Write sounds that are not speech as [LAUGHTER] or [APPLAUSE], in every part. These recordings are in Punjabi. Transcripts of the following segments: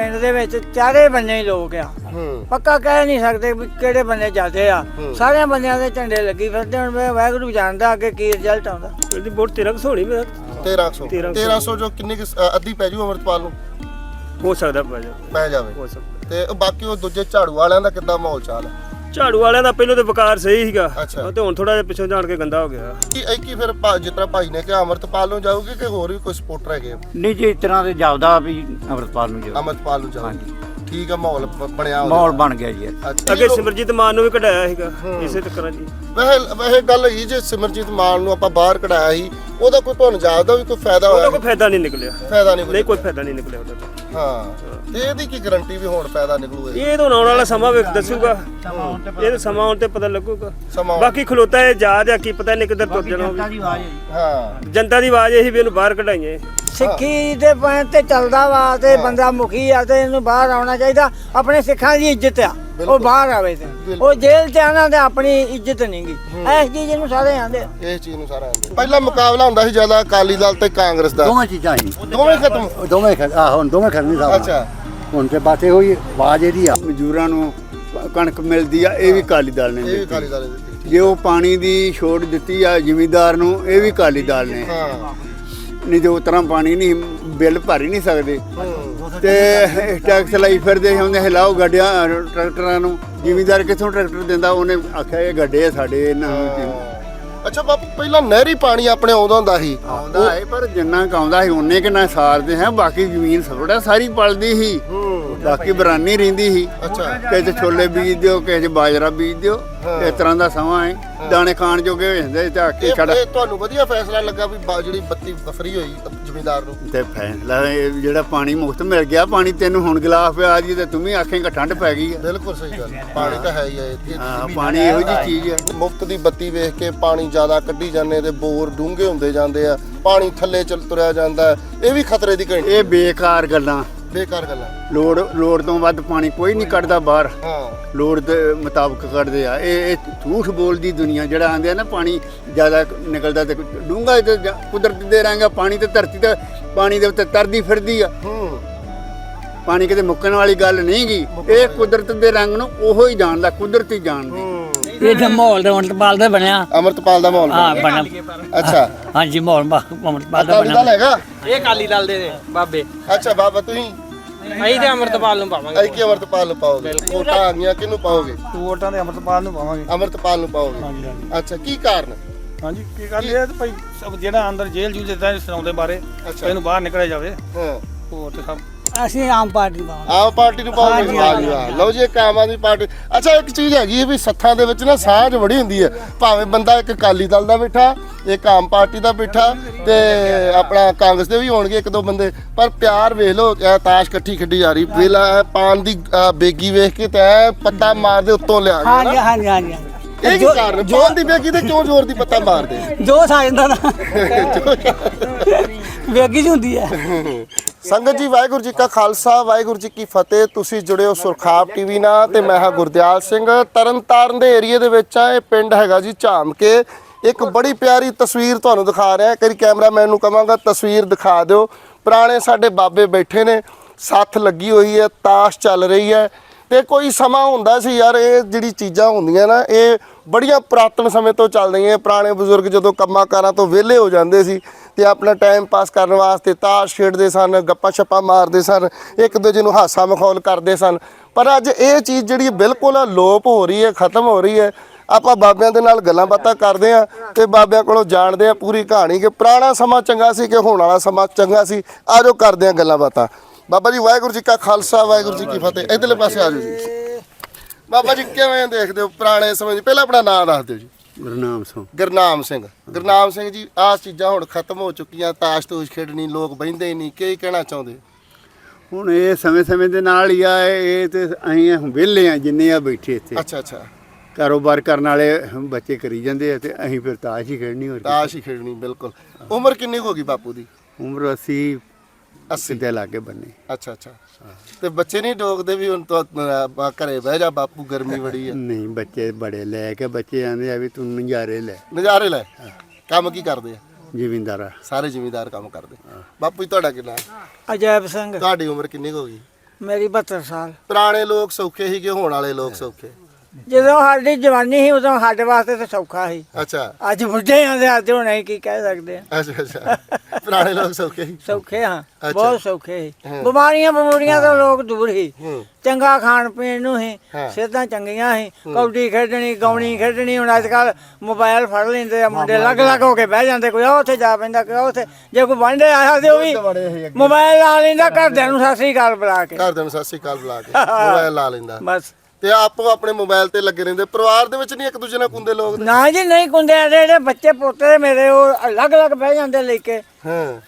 ਪਿੰਡ ਦੇ ਵਿੱਚ ਚਾਰੇ ਬੰਨੇ ਹੀ ਲੋਕ ਆ। ਹੂੰ। ਪੱਕਾ ਕਹਿ ਨਹੀਂ ਸਕਦੇ ਵੀ ਕਿਹੜੇ ਬੰਨੇ ਜਾਂਦੇ ਆ। ਸਾਰਿਆਂ ਬੰਨਿਆਂ ਦੇ ਝੰਡੇ ਲੱਗੀ ਫਿਰਦੇ ਹੁਣ ਮੈਂ ਵਾਹਿਗੁਰੂ ਜਾਣਦਾ ਅੱਗੇ ਕੀ ਰਿਜ਼ਲਟ ਆਉਂਦਾ। ਇਹਦੀ ਵੋਟ 13 ਕੁ ਹੋਣੀ ਮੇਰਾ 1300 1300 1300 ਜੋ ਕਿੰਨੀ ਅੱਧੀ ਪੈ ਜੂ ਅਮਰਤਪਾਲ ਨੂੰ? ਹੋ ਸਕਦਾ ਪੈ ਜਾ ਪੈ ਜਾਵੇ। ਹੋ ਸਕਦਾ। ਤੇ ਉਹ ਬਾਕੀ ਉਹ ਦੂਜੇ ਝਾੜੂ ਵਾਲਿਆਂ ਦਾ ਕਿੱਦਾਂ ਮਾਹੌਲ ਚਾਲ ਹੈ ਝਾੜੂ ਵਾਲਿਆਂ ਦਾ ਪਹਿਲਾਂ ਤੇ ਵਕਾਰ ਸਹੀ ਸੀਗਾ ਅੱਛਾ। ਉਹ ਤੇ ਹੁਣ ਥੋੜਾ ਜਿਹਾ ਪਿੱਛੋਂ ਜਾਣ ਕੇ ਗੰਦਾ ਹੋ ਗਿਆ ਕੀ ਇਹ ਕੀ ਫਿਰ ਭਾ- ਜਿਸ ਤਰ੍ਹਾਂ ਭਾਈ ਨੇ ਕਿਹਾ ਅਮਰਤਪਾਲ ਨੂੰ ਜਾਊਗੀ ਕਿ ਹੋਰ ਵੀ ਕੋਈ ਸਪੋਰਟਰ ਹੈਗੇ? ਨਹੀਂ ਜੀ ਇਸ ਤਰ੍ਹਾਂ ਤੇ ਜਾਪਦਾ ਵੀ ਅਮਰਪਾਲ ਨੂੰ ਜੋ ਅਮਰਤਪਾਲ ਨੂੰ ਜਾਊਗੀ ਹਾਂਜੀ। ਠੀਕ ਆ ਮਾਹੌਲ ਬ- ਬਣਿਆ ਉਹਦਾ। ਮਾਹੌਲ ਬਣ ਗਿਆ ਜੀ ਇਹ। ਅੱਛਾ ਅੱਗੇ ਸਿਮਰਜੀਤ ਮਾਨ ਨੂੰ ਵੀ ਕਢਾਇਆ ਸੀਗਾ ਇਸੇ ਚੱਕਰਾਂ 'ਚ ਹੀ। ਵੈਸੇ ਵੈਸੇ ਗੱਲ ਇਹ ਜੇ ਸਿਮਰਜੀਤ ਮਾਨ ਨੂੰ ਆਪਾਂ ਬਾਹਰ ਕਢਾਇਆ ਸੀ ਉਹਦਾ ਕੋਈ ਤੁਹਾਨੂੰ ਜਾਪਦਾ ਵੀ ਕੋਈ ਫਾਇਦਾ ਉਹਦਾ ਹੋਇਆ ਕੋਈ ਫਾਇਦਾ ਨਹੀਂ ਨਿਕਲਿਆ ਫਾਇਦਾ ਨਹੀਂ ਨਹੀਂ ਕੋਈ ਫਾਇਦਾ ਨਹੀਂ ਨਿਕਲਿਆ ਉਹਦਾ ਤਾਂ। ਹਾਂ। ਤੇ ਇਹਦੀ ਕੀ ਗਾਰੰਟੀ ਵੀ ਹੁਣ ਫਾਇਦਾ ਨਿਕਲੂਗਾ? ਇਹ ਤਾਂ ਆਉਣ ਵਾਲਾ ਸਮਾਂ ਵੇਖ ਦੱਸੂਗਾ। ਇਹ ਤਾਂ ਸਮਾਂ ਆਉਣ ਤੇ ਪਤਾ ਲੱਗੂਗਾ। ਸਮਾਂ ਬਾਕੀ ਖਲੋਤਾ ਇਹ ਯਾਦ ਆ ਕੀ ਪਤਾ ਨਹੀਂ ਕਿੱਧਰ ਤੁਰ ਜਾਣਾ ਜਨਤਾ ਦੀ ਆਵਾਜ਼ ਹੈ ਜੀ। ਹਾਂ। ਜਨਤਾ ਦੀ ਆਵਾਜ਼ ਇਹੀ ਵੀ ਇਹਨੂੰ ਬਾਹਰ ਕਢਾਈਏ। ਸਿੱਖੀ ਦੇ ਪੁਆਇੰਟ ਤੇ ਚੱਲਦਾ ਵਾ ਤੇ ਬੰਦਾ ਮੁਖੀ ਆ ਤੇ ਇਹਨੂੰ ਬਾਹਰ ਆਉਣਾ ਚਾਹੀਦਾ। ਆਪਣੇ ਸਿੱਖਾਂ ਦੀ ਇੱਜ਼ਤ ਆ। ਉਹ। ਬਾਹਰ ਆਵੇ ਤੇ। ਉਹ ਜੇਲ੍ਹ ਚ ਆਣਾ ਤੇ ਆਪਣੀ ਇੱਜ਼ਤ ਨਹੀਂਗੀ ਇਸ ਚੀਜ਼ ਨੂੰ ਸਾਰੇ ਆਂਦੇ ਆ। ਇਹ ਚੀਜ਼ ਨੂੰ ਸਾਰਾ ਆਉਂਦਾ ਪਹਿਲਾ ਮੁਕਾਬਲਾ ਹੁੰਦਾ ਸੀ ਜ਼ਿਆਦਾ ਅਕਾਲੀ ਦਲ ਤੇ ਕਾਂਗਰਸ ਦਾ। ਦੋਵੇਂ ਚੀਜ਼ਾਂ ਹੀ। ਦੋਵੇਂ ਖਤਮ। ਦੋਵੇਂ ਖ- ਆਹ ਹੁਣ ਦੋਵੇਂ ਖੜਨੀ ਸਾਹਿਬ ਅੱਛਾ। ਹੁਣ ਤੇ ਬਾਤੇ ਹੋਈ ਆਵਾਜ਼ ਇਹਦੀ ਆ। ਮਜ਼ਦੂਰਾਂ ਨੂੰ ਕਣਕ ਮਿਲਦੀ ਆ ਇਹ ਵੀ ਕਾਲੀ ਦਾਲ ਨੇ ਇਹ ਵੀ ਅਕਾਲੀ ਦਲ ਦਿੱਤੀ। ਜੇ ਉਹ ਪਾਣੀ ਦੀ ਛੋਟ ਦਿੱਤੀ ਆ ਜ਼ਿਮੀਂਦਾਰ ਨੂੰ ਇਹ ਵੀ ਕਾਲੀ ਦਾਲ ਨੇ। ਹਾਂ। ਨਹੀਂ ਤੇ ਉਸ ਤਰ੍ਹਾਂ ਪਾਣੀ ਨਹੀਂ, ਬਿੱਲ ਭਰ ਹੀ ਨਹੀਂ ਸਕਦੇ। ਤੇ ਟੈਕਸ ਲਈ ਫਿਰਦੇ ਹੁੰਦੇ ਹਿਲਾਓ ਗੱਡਿਆਂ ਟਰੈਕਟਰਾਂ ਨੂੰ। ਜਿਮੀਦਾਰ ਕਿੱਥੋਂ ਟਰੈਕਟਰ ਦਿੰਦਾ? ਉਹਨੇ ਆਖਿਆ, ਇਹ ਗੱਡੇ ਆ ਸਾਡੇ, ਇਹਨਾਂ ਨੂੰ। ਅੱਛਾ ਬਾਪੂ ਪਹਿਲਾਂ ਨਹਿਰੀ ਪਾਣੀ ਆਪਣੇ ਆਉਂਦਾ ਹੁੰਦਾ ਸੀ। ਆਉਂਦਾ ਹੈ ਪਰ ਜਿੰਨਾ ਕੁ ਆਉਂਦਾ ਸੀ ਉਹਨੇ ਕਿ ਨਾ ਸਾਰਦੇ ਹੈ। ਬਾਕੀ ਜ਼ਮੀਨ ਥੋੜਾ ਸਾਰੀ ਪਲਦੀ ਸੀ। ਬਾਕੀ ਬਰਾਨੀ ਰਹਿੰਦੀ ਸੀ। ਅੱਛਾ। ਕਿਸੇ 'ਚ ਛੋਲੇ ਬੀਜ ਦਿਓ ਕਿਸੇ 'ਚ ਬਾਜਰਾ ਬੀਜ ਦਿਓ। ਇਸ ਤਰ੍ਹਾਂ ਦਾ ਸਮਾਂ ਹੈ। ਦਾਣੇ ਖਾਣ ਜੋਗੇ ਹੋ ਜਾਂਦੇ ਤੇ ਆ ਕੇ ਇਹ ਛੜ ਇਹ ਤੁਹਾਨੂੰ ਵਧੀਆ ਫੈਸਲਾ ਲੱਗਾ ਵੀ ਬਾ- ਜਿਹੜੀ ਬੱਤੀ ਫਰੀ ਹੋਈ ਜ਼ਮੀਂਦਾਰ ਨੂੰ। ਤੇ ਫੈਸਲਾ ਇਹ ਜਿਹੜਾ ਪਾਣੀ ਮੁਫਤ ਮਿਲ ਗਿਆ ਪਾਣੀ ਤੈਨੂੰ ਹੁਣ ਗਲਾਸ ਪਿਆ ਜੀ ਤੇ ਤੂੰ ਵੀ ਆਖੇਂਗਾ ਠੰਡ ਪੈ ਗਈ ਆ। ਬਿਲਕੁਲ ਸਹੀ ਗੱਲ ਪਾਣੀ ਤਾਂ ਹੈ ਹੀ ਹੈ ਇੱਥੇ। ਹਾਂ ਪਾਣੀ ਇਹੋ ਜੀ ਚੀਜ਼ ਹੈ। ਮੁਫਤ ਦੀ ਬੱਤੀ ਵੇਖ ਕੇ ਪਾਣੀ ਜ਼ਿਆਦਾ ਕੱਢੀ ਜਾਂਦੇ ਤੇ ਬੋਰ ਡੂੰਘੇ ਹੁੰਦੇ ਜਾਂਦੇ ਆ। ਪਾਣੀ ਥੱਲੇ ਚੱਲ ਤੁਰਿਆ ਜਾਂਦਾ ਹੈ। ਇਹ ਵੀ ਖਤਰੇ ਦੀ ਘੰਟੀ ਇਹ ਬੇਕਾਰ ਗੱਲਾਂ। ਬੇਕਾਰ ਗੱਲਾਂ ਲੋੜ ਲੋੜ ਤੋਂ ਵੱਧ ਪਾਣੀ ਕੋਈ ਨਹੀਂ ਕੱਢਦਾ ਬਾਹਰ। ਹਾਂ। ਲੋੜ ਦੇ ਮੁਤਾਬਕ ਕੱਢਦੇ ਆ। ਇਹ ਇਹ ਝੂਠ ਬੋਲਦੀ ਦੁਨੀਆ ਜਿਹੜਾ ਆਂਦੇ ਆ ਨਾ ਪਾਣੀ ਜ਼ਿਆਦਾ ਨਿਕਲਦਾ ਤੇ ਡੂੰਗਾ ਤੇ ਕੁਦਰਤ ਦੇ ਰਾਂਗਾ ਪਾਣੀ ਤੇ ਧਰਤੀ ਤੇ ਪਾਣੀ ਦੇ ਉੱਤੇ ਤਰਦੀ ਫਿਰਦੀ ਆ। ਹੂੰ। ਪਾਣੀ ਕਿਤੇ ਮੁੱਕਣ ਵਾਲੀ ਗੱਲ ਨਹੀਂ ਗੀ। ਇਹ ਕੁਦਰਤ ਦੇ ਰੰਗ ਨੂੰ ਉਹੋ ਹੀ ਜਾਣਦਾ ਕੁਦਰਤੀ ਜਾਣਦੀ। ਤਾਂ ਮਾਹੌਲ ਤਾਂ ਅਮਰਤਪਾਲ ਦਾ ਬਣਿਆ। ਅਮਰਤਪਾਲ ਦਾ ਮਾਹੌਲ ਹਾਂ ਬਣ। ਅੱਛਾ। ਹਾਂਜੀ ਮਾਹੌਲ ਮਾ- ਅਮਰਤਪਾਲ ਦਾ ਅਕਾਲੀ ਦਲ ਬਣਿਆ। ਹੈਗਾ? ਇਹ ਅਕਾਲੀ ਦਲ ਦੇ ਨੇ ਬਾਬੇ। ਅੱਛਾ ਬਾਬਾ ਤੁਸੀਂ? ਅਸੀਂ ਤੇ ਅਮਰਤਪਾਲ ਨੂੰ ਪਾਵਾਂਗੇ। ਐ ਕੀ ਅਮਰਤਪਾਲ ਨੂੰ ਪਾਓਗੇ? ਵੋਟਾਂ ਆ ਗਈਆਂ ਕਿਹਨੂੰ ਪਾਓਗੇ? ਵੋਟਾਂ ਦੇ ਅਮਰਤਪਾਲ ਨੂੰ ਪਾਵਾਂਗੇ। ਅਮਰਤਪਾਲ ਨੂੰ ਪਾਓਗੇ? ਹਾਂਜੀ ਹਾਂਜੀ। ਅੱਛਾ ਕੀ ਕਾਰਨ? ਹਾਂਜੀ ਕੀ ਗੱਲ ਇਹ ਹੈ ਤੇ ਭਾਈ ਸਭ ਜਿਹੜਾ ਅੰਦਰ ਜੇਲ੍ਹ ਜੂਲ ਦਿੱਤਾ ਸੁਣਾਉਂਦੇ ਬਾਰੇ ਅੱਛਾ। ਇਹਨੂੰ ਬਾਹਰ ਨਿਕਲਿਆ ਜਾਵੇ। ਹਾਂ। ਹੋਰ ਤੇ ਸਭ ਅਸੀਂ ਆਮ ਪਾਰਟੀ ਪਾਵਾਂਗੇ। ਆਮ ਪਾਰਟੀ ਨੂੰ ਪਾਓਗੇ? ਵਾਹ ਜੀ ਵਾਹ ਲਓ ਜੀ ਇੱਕ ਆਮ ਆਦਮੀ ਪਾਰਟੀ। ਅੱਛਾ ਇੱਕ ਚੀਜ਼ ਹੈਗੀ ਹੈ ਵੀ ਸੱਥਾਂ ਦੇ ਵਿੱਚ ਨਾ ਸਾਂਝ ਬੜੀ ਹੁੰਦੀ ਹੈ। ਭਾਵੇਂ ਬੰਦਾ ਇੱਕ ਅਕਾਲੀ ਦਲ ਦਾ ਬੈਠਾ ਇੱਕ ਆਮ ਪਾਰਟੀ ਦਾ ਬੈਠਾ ਤੇ ਆਪਣਾ ਕਾਂਗਰਸ ਦੇ ਵੀ ਹੋਣਗੇ ਇੱਕ ਦੋ ਬੰਦੇ। ਪਰ ਪਿਆਰ ਵੇਖ ਲਓ ਇਹ ਤਾਸ਼ ਇਕੱਠੀ ਖੱਡੀ ਜਾ ਰਹੀ। ਵੇਲਾ ਪਾਨ ਦੀ ਬੇਗੀ ਵੇਖ ਕੇ ਤੇ ਪੱਤਾ ਮਾਰਦੇ ਉੱਤੋਂ ਲਿਆ। ਗਿਆ ਹਾਂਜੀ ਨਾ। ਹਾਂਜੀ ਹਾਂਜੀ। ਇਹ ਕੀ ਕਾਰਨ? ਪਾਨ ਦੀ ਬੇਗੀ ਤੇ ਕਿਉਂ ਜ਼ੋਰ ਦੀ ਪੱਤਾ ਮਾਰਦੇ? ਜੋਸ਼ ਆ ਜਾਂਦਾ ਨਾ। ਵੇਗੀ ਹੁੰਦੀ ਹੈ। ਸੰਗਤ ਜੀ ਵਾਹਿਗੁਰੂ ਜੀ ਕਾ ਖਾਲਸਾ ਵਾਹਿਗੁਰੂ ਜੀ ਕੀ ਫਤਿਹ। ਤੁਸੀਂ ਜੁੜੇ ਹੋ ਸੁਰਖਾਬ ਟੀਵੀ ਨਾਲ ਤੇ ਮੈਂ ਹਾਂ ਗੁਰਦਿਆਲ ਸਿੰਘ। ਤਰਨਤਾਰਨ ਦੇ ਏਰੀਏ ਦੇ ਵਿੱਚ ਆ ਇਹ ਪਿੰਡ ਹੈਗਾ ਜੀ ਝਾਮ ਕੇ ਇੱਕ ਬੜੀ ਪਿਆਰੀ ਤਸਵੀਰ ਤੁਹਾਨੂੰ ਦਿਖਾ ਰਿਹਾ ਕਰੀ ਕੈਮਰਾਮੈਨ ਨੂੰ ਕਵਾਂਗਾ ਤਸਵੀਰ ਦਿਖਾ ਦਿਓ। ਪੁਰਾਣੇ ਸਾਡੇ ਬਾਬੇ ਬੈਠੇ ਨੇ ਸੱਥ ਲੱਗੀ ਹੋਈ ਹੈ ਤਾਸ਼ ਚੱਲ ਰਹੀ ਹੈ। ਤੇ ਕੋਈ ਸਮਾਂ ਹੁੰਦਾ ਸੀ ਯਾਰ, ਇਹ ਜਿਹੜੀ ਚੀਜ਼ਾਂ ਹੁੰਦੀਆਂ ਨਾ, ਇਹ ਬੜੀਆਂ ਪੁਰਾਤਨ ਸਮੇਂ ਤੋਂ ਚੱਲਦੀਆਂ ਪੁਰਾਣੇ ਬਜ਼ੁਰਗ ਜਦੋਂ ਕੰਮਾਂ ਕਾਰਾਂ ਤੋਂ ਵਿਹਲੇ ਹੋ ਜਾਂਦੇ ਸੀ ਤੇ ਆਪਣਾ ਟਾਈਮ ਪਾਸ ਕਰਨ ਵਾਸਤੇ ਤਾਸ਼ ਖੇਡਦੇ ਸਨ, ਗੱਪਾਂ ਛੱਪਾਂ ਮਾਰਦੇ ਸਨ, ਇੱਕ ਦੂਜੇ ਨੂੰ ਹਾਸਾ ਮਖੌਲ ਕਰਦੇ ਸਨ। ਪਰ ਅੱਜ ਇਹ ਚੀਜ਼ ਜਿਹੜੀ ਬਿਲਕੁਲ ਲੋਪ ਹੋ ਰਹੀ ਹੈ, ਖਤਮ ਹੋ ਰਹੀ ਹੈ। ਆਪਾਂ ਬਾਬਿਆਂ ਦੇ ਨਾਲ ਗੱਲਾਂ ਬਾਤਾਂ ਕਰਦੇ ਆ ਤੇ ਬਾਬਿਆਂ ਕੋਲੋਂ ਜਾਣਦੇ ਆ ਪੂਰੀ ਕਹਾਣੀ ਕਿ ਪੁਰਾਣਾ ਸਮਾਂ ਚੰਗਾ ਸੀ ਕਿ ਹੁਣ ਵਾਲਾ ਸਮਾਂ ਚੰਗਾ ਸੀ। ਆਜੋ ਕਰਦੇ ਆ ਗੱਲਾਂ ਬਾਤਾਂ। ਬਾਬਾ ਜੀ ਵਾਹਿਗੁਰੂ ਜੀ ਕਾ ਖਾਲਸਾ ਵਾਹਿਗੁਰੂ ਜੀ ਕੀ ਫਤਿਹ। ਇਧਰਲੇ ਪਾਸੇ ਆਜੋ ਜੀ। ਬਾਬਾ ਜੀ ਕਿਵੇਂ ਦੇਖਦੇ ਹੋ ਪੁਰਾਣੇ ਸਮੇਂ ਦੀ? ਪਹਿਲਾਂ ਆਪਣਾ ਨਾਮ ਦੱਸ ਦਿਓ ਜੀ। ਗੁਰਨਾਮ ਸਿੰਘ। ਗੁਰਨਾਮ ਸਿੰਘ। ਗੁਰਨਾਮ ਸਿੰਘ ਜੀ ਆਹ ਚੀਜ਼ਾਂ ਹੁਣ ਖਤਮ ਹੋ ਚੁੱਕੀਆਂ ਤਾਸ਼ ਤੂਸ਼ ਖੇਡਣੀ ਲੋਕ ਬਹਿੰਦੇ ਹੀ ਨਹੀਂ। ਕੀ ਕਹਿਣਾ ਚਾਹੁੰਦੇ? ਹੁਣ ਇਹ ਸਮੇਂ ਸਮੇਂ ਦੇ ਨਾਲ ਹੀ ਆ ਇਹ ਤੇ ਅਸੀਂ ਹੁਣ ਵਿਹਲੇ ਆ ਜਿੰਨੇ ਆ ਬੈਠੇ ਇੱਥੇ। ਅੱਛਾ ਅੱਛਾ। ਕਾਰੋਬਾਰ ਕਰਨ ਵਾਲੇ ਬੱਚੇ ਕਰੀ ਜਾਂਦੇ ਆ ਤੇ ਅਸੀਂ ਫਿਰ ਤਾਸ਼ ਹੀ ਖੇਡਣੀ ਹੋਰ। ਤਾਸ਼ ਹੀ ਖੇਡਣੀ ਬਿਲਕੁਲ। ਉਮਰ ਕਿੰਨੀ ਹੋ ਗਈ ਬਾਪੂ ਦੀ? ਉਮਰ 80 80 ਦੇ ਲਾਗੇ ਬੰਨੇ। ਅੱਛਾ ਅੱਛਾ। ਤੇ ਬੱਚੇ ਨਹੀਂ ਡੋਕਦੇ ਵੀ ਹੁਣ ਤਾਂ ਘਰੇ ਬਹਿ ਜਾ ਬਾਪੂ ਗਰਮੀ ਬੜੀ ਆ। ਨਹੀਂ ਬੱਚੇ ਬੜੇ ਲੈ ਕੇ ਬੱਚੇ ਆਂਦੇ ਆ ਵੀ ਤੂੰ ਨਜ਼ਾਰੇ ਲੈ। ਨਜ਼ਾਰੇ ਲੈ? ਕੰਮ ਕੀ ਕਰਦੇ ਆ? ਜ਼ਿਮੀਂਦਾਰਾ ਸਾਰੇ ਜ਼ਿਮੀਂਦਾਰ ਕੰਮ ਕਰਦੇ। ਬਾਪੂ ਜੀ ਤੁਹਾਡਾ ਕਿੰਨਾ? ਅਜੈਬ ਸਿੰਘ। ਤੁਹਾਡੀ ਉਮਰ ਕਿੰਨੀ ਕੁ ਹੋ ਗਈ? ਮੇਰੀ 72 ਸਾਲ। ਪੁਰਾਣੇ ਲੋਕ ਸੌਖੇ ਸੀਗੇ ਹੋਣ ਵਾਲੇ ਲੋਕ ਸੌਖੇ। ਜਦੋਂ ਸਾਡੀ ਜਵਾਨੀ ਸੀ ਉਦੋਂ ਸਾਡੇ ਵਾਸਤੇ ਤਾਂ ਸੌਖਾ ਸੀ। ਅੱਛਾ। ਅੱਜ ਬੁੱਢੇ ਆਂ ਤੇ ਅੱਜ ਹੁਣ ਅਸੀਂ ਕੀ ਕਹਿ ਸਕਦੇ ਆ। ਅੱਛਾ ਅੱਛਾ। ਪੁਰਾਣੇ ਲੋਕ ਸੌਖੇ ਸੀ। ਸੌਖੇ ਹਾਂ। ਬਹੁਤ ਸੌਖੇ ਸੀ। ਬਿਮਾਰੀਆਂ ਬਿਮਾਰੀਆਂ ਤੋਂ ਲੋਕ ਦੂਰ ਸੀ। ਹੂੰ। ਚੰਗਾ ਖਾਣ ਪੀਣ ਨੂੰ ਸੀ ਹਾਂ। ਸਿਹਤਾਂ ਚੰਗੀਆਂ ਸੀ। ਕੌਡੀ ਖੇਡਣੀ ਗਾਉਣੀ ਖੇਡਣੀ ਹੁਣ ਅੱਜ ਕੱਲ ਮੋਬਾਈਲ ਫੜ ਲੈਂਦੇ ਆ ਮੁੰਡੇ ਲੱਗ ਲੱਗ ਹੋ ਕੇ ਬਹਿ ਜਾਂਦੇ ਕੋਈ ਉੱਥੇ ਜਾ ਪੈਂਦਾ ਕੋਈ ਉੱਥੇ। ਜੇ ਕੋਈ ਵਾਂਢੇ ਆਇਆ ਤੇ ਉਹ ਵੀ ਮੋਬਾਈਲ ਲਾ ਲੈਂਦਾ ਘਰਦਿਆਂ ਨੂੰ ਸਤਿ ਸ੍ਰੀ ਅਕਾਲ ਬੁਲਾ ਕੇ। ਘਰ ਦੇ ਨੂੰ ਸਤਿ ਸ਼੍ਰੀ ਅਕਾਲ ਬੁਲਾ ਕੇ ਮੋਬਾਈਲ ਲਾ ਲੈਂਦਾ। ਬਸ। ਤੇ ਆਪੋ ਆਪਣੇ ਮੋਬਾਈਲ ਤੇ ਲੱਗੇ ਰਹਿੰਦੇ। ਪਰਿਵਾਰ ਦੇ ਵਿੱਚ ਨਹੀਂ ਇੱਕ ਦੂਜੇ ਨਾਲ ਕੁੰਦੇ ਲੋਕ ਨਾ ਜੀ ਨਹੀਂ ਕੁੰਦੇ ਜਿਹੜੇ ਬੱਚੇ ਪੋਤੇ ਮੇਰੇ ਉਹ ਅਲੱਗ ਅਲੱਗ ਬਹਿ ਜਾਂਦੇ ਲੈ ਕੇ। ਹਾਂ।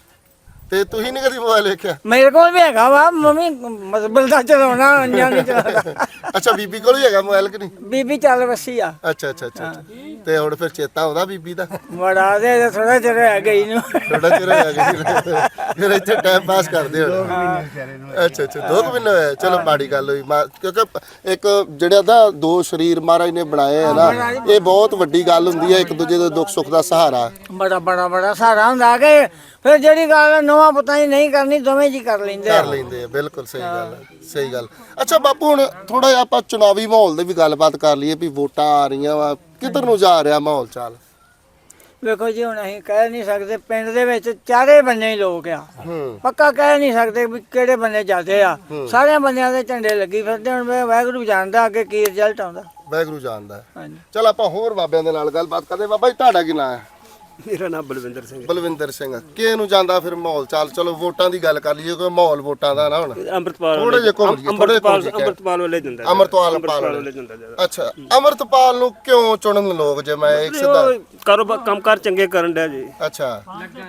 ਤੇ ਤੁਸੀਂ ਨਹੀਂ ਕਦੀ ਮੋਬਾਈਲ ਵੇਖਿਆ? ਮੇਰੇ ਕੋਲ ਵੀ ਹੈਗਾ ਵਾ ਮੰਮੀ ਮਜ਼ਬਲ ਦਾ ਚਲਾਉਣਾ ਅੰਜਾਂ ਨਹੀਂ ਚਲਾਉਣਾ ਅੱਛਾ ਬੀਬੀ ਕੋਲ ਵੀ ਹੈਗਾ ਮੋਬਾਈਲ ਕਿ ਨਹੀਂ? ਬੀਬੀ ਚੱਲ ਵਸੀ ਆ। ਅੱਛਾ ਅੱਛਾ ਅੱਛਾ ਅੱਛਾ। ਤੇ ਹੁਣ ਫਿਰ ਚੇਤਾ ਆਉਂਦਾ ਬੀਬੀ ਦਾ। ਬੜਾ ਦੇ ਥੋੜਾ ਚਿਰ ਹੈ ਗਈ ਨੂੰ ਥੋੜਾ ਚਿਰ ਹੋਇਆ ਗਿਆ ਫਿਰ ਇੱਥੇ ਟਾਈਮ ਪਾਸ ਕਰਦੇ ਹੋ ਅੱਛਾ ਅੱਛਾ ਦੋ ਕੁ ਮਹੀਨੇ ਹੋਏ ਚਲੋ ਮਾੜੀ ਗੱਲ ਹੋਈ। ਮਾ- ਕਿਉਂਕਿ ਇੱਕ ਜਿਹੜਾ ਦਾ ਦੋ ਸਰੀਰ ਮਹਾਰਾਜ ਨੇ ਬਣਾਏ ਆ ਨਾ ਇਹ ਬਹੁਤ ਵੱਡੀ ਗੱਲ ਹੁੰਦੀ ਹੈ ਇੱਕ ਦੂਜੇ ਦੇ ਦੁੱਖ ਸੁੱਖ ਦਾ ਸਹਾਰਾ। ਬੜਾ ਬੜਾ ਬੜਾ ਸਾਰਾ ਹੁੰਦਾ ਕਿ ਫਿਰ ਜਿਹੜੀ ਗੱਲ ਨਵਾਂ ਪਤਾ ਹੀ ਨਹੀਂ ਕਰਨੀ ਦੋਵੇਂ ਜੀ ਕਰ ਲੈਂਦੇ ਕਰ ਲੈਂਦੇ ਆ ਬਿਲਕੁਲ ਸਹੀ ਗੱਲ ਹੈ ਸਹੀ ਗੱਲ। ਅੱਛਾ ਬਾਪੂ ਹੁਣ ਥੋੜਾ ਜਿਹਾ ਆਪਾਂ ਚੁਣਾਵੀ ਮਾਹੌਲ ਦੇ ਵੀ ਗੱਲਬਾਤ ਕਰ ਲਈਏ ਵੀ ਵੋਟਾਂ ਆ ਰਹੀਆਂ ਵਾ ਕਿੱਧਰ ਨੂੰ ਜਾ ਰਿਹਾ ਮਾਹੌਲ ਚਾਲ? ਵੇਖੋ ਜੀ ਹੁਣ ਅਸੀਂ ਕਹਿ ਨਹੀਂ ਸਕਦੇ ਪਿੰਡ ਦੇ ਵਿੱਚ ਚਾਰੇ ਬੰਨੇ ਹੀ ਲੋਕ ਆ। ਹੂੰ। ਪੱਕਾ ਕਹਿ ਨਹੀਂ ਸਕਦੇ ਵੀ ਕਿਹੜੇ ਬੰਨੇ ਜਾਂਦੇ ਆ। ਸਾਰਿਆਂ ਬੰਨਿਆਂ ਦੇ ਝੰਡੇ ਲੱਗੀ ਫਿਰਦੇ ਹੁਣ ਮੈਂ ਵਾਹਿਗੁਰੂ ਜਾਣਦਾ ਅੱਗੇ ਕੀ ਰਿਜ਼ਲਟ ਆਉਂਦਾ। ਵਾਹਿਗੁਰੂ ਜਾਣਦਾ। ਹੈ। ਹਾਂਜੀ। ਚਲ ਆਪਾਂ ਹੋਰ ਬਾਬਿਆਂ ਦੇ ਨਾਲ ਗੱਲਬਾਤ ਕਰਦੇ ਬਾਬਾ ਜੀ ਤੁਹਾਡਾ ਕੀ ਨਾਂ ਹੈ? ਮੇਰਾ ਨਾਮ ਬਲਵਿੰਦਰ ਸਿੰਘ ਬਲਵਿੰਦਰ ਸਿੰਘ। ਕਿਹ ਨੂੰ ਜਾਂਦਾ ਫਿਰ ਮਾਹੌਲ? ਚਾਲ ਚਲੋ ਵੋਟਾਂ ਦੀ ਗੱਲ ਕਰ ਲਈਏ ਕੋਈ ਮਾਹੌਲ ਵੋਟਾਂ ਦਾ ਨਾ ਹੁਣ। ਅੰਮ੍ਰਿਤਪਾਲ ਥੋੜ੍ਹੇ ਜਿਹੇ ਘੁੰਮ ਘੁੰਮ ਅੰਮ੍ਰਿਤਪਾਲ ਵਾਲੇ ਦਿੰਦਾ ਅਮਰਤਪਾਲ ਅੰਮ੍ਰਿਤਪਾਲ ਪਾਲ ਵਾਲੇ ਦਿੰਦਾ ਜ਼ਿਆਦਾ। ਅੱਛਾ ਅਮਰਤਪਾਲ ਨੂੰ ਕਿਉਂ ਚੁਣਨ ਲੋਕ ਜੇ ਮੈਂ ਇੱਕ ਸਿੱਧਾ ਕਾਰੋਬਾਰ ਕੰਮਕਾਰ ਚੰਗੇ ਕਰਨ ਡਿਆ ਜੀ। ਅੱਛਾ।